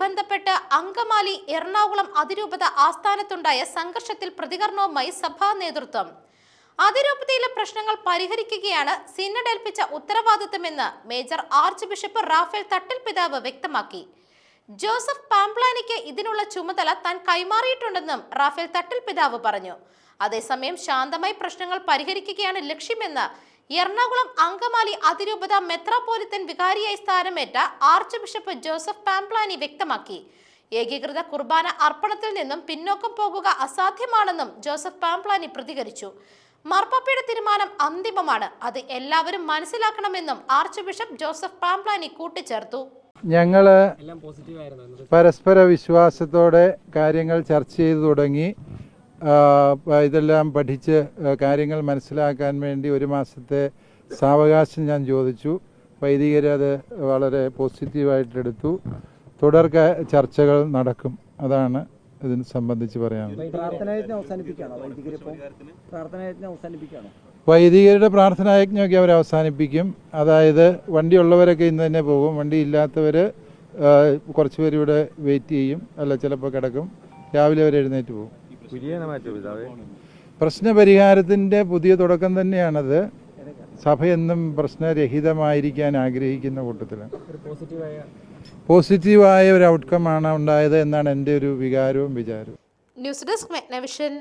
ബന്ധപ്പെട്ട് അങ്കമാലി എറണാകുളം അതിരൂപത ആസ്ഥാനത്തുണ്ടായ സംഘർഷത്തിൽ പ്രതികരണവുമായി സഭാ നേതൃത്വം. അതിരൂപതയിലെ പ്രശ്നങ്ങൾ പരിഹരിക്കുകയാണ് സിന്നഡേൽപ്പിച്ച ഉത്തരവാദിത്തമെന്ന് major archbishop Raphael Thattil പിതാവ് വ്യക്തമാക്കി. ജോസഫ് പാംപ്ലാനിക്ക് ഇതിനുള്ള ചുമതല താൻ കൈമാറിയിട്ടുണ്ടെന്നും റാഫേൽ തട്ടിൽ പിതാവ് പറഞ്ഞു. അതേസമയം ശാന്തമായി പ്രശ്നങ്ങൾ പരിഹരിക്കുകയാണ് ലക്ഷ്യമെന്ന് എറണാകുളം അങ്കമാലി അതിരൂപത മെത്രാപോലിത്തൻ വികാരിയായി സ്ഥാനമേറ്റ ആർച്ച് ബിഷപ്പ് ജോസഫ് പാംപ്ലാനി വ്യക്തമാക്കി. ഏകീകൃത കുർബാന അർപ്പണത്തിൽ നിന്നും പിന്നോക്കം പോകുക അസാധ്യമാണെന്നും ജോസഫ് പാംപ്ലാനി പ്രതികരിച്ചു. മാർപ്പാപ്പയുടെ തീരുമാനം അന്തിമമാണ്. അത് എല്ലാവരും മനസ്സിലാക്കണമെന്നും ആർച്ച് ബിഷപ്പ് ജോസഫ് പാംപ്ലാനി കൂട്ടിച്ചേർത്തു. ഞങ്ങൾ പരസ്പര വിശ്വാസത്തോടെ കാര്യങ്ങൾ ചർച്ച ചെയ്തു തുടങ്ങി. ഇതെല്ലാം പഠിച്ച് കാര്യങ്ങൾ മനസ്സിലാക്കാൻ വേണ്ടി ഒരു മാസത്തെ സാവകാശം ഞാൻ ചോദിച്ചു. വൈദികർ അത് വളരെ പോസിറ്റീവായിട്ടെടുത്തു. തുടർ ചർച്ചകൾ നടക്കും. അതാണ് ഇതിനെ സംബന്ധിച്ച് പറയാനുള്ളത്. വൈദികരുടെ പ്രാർത്ഥനായജ്ഞമൊക്കെ അവർ അവസാനിപ്പിക്കും. അതായത് വണ്ടിയുള്ളവരൊക്കെ ഇന്ന് തന്നെ പോകും. വണ്ടി ഇല്ലാത്തവർ കുറച്ച് പേര് ഇവിടെ വെയിറ്റ് ചെയ്യും. അല്ല ചിലപ്പോൾ കിടക്കും. രാവിലെ അവർ എഴുന്നേറ്റ് പോകും. പ്രശ്നപരിഹാരത്തിന്റെ പുതിയ തുടക്കം തന്നെയാണത്. സഭ എന്നും പ്രശ്നരഹിതമായിരിക്കാൻ ആഗ്രഹിക്കുന്ന കൂട്ടത്തിൽ. ഒരു പോസിറ്റീവായ പോസിറ്റീവായ ഒരു ഔട്ട്കം ആണ് ഉണ്ടായത് എന്നാണ് എന്റെ ഒരു വികാരവും വിചാരവും. News desk മെഗ്നവിഷൻ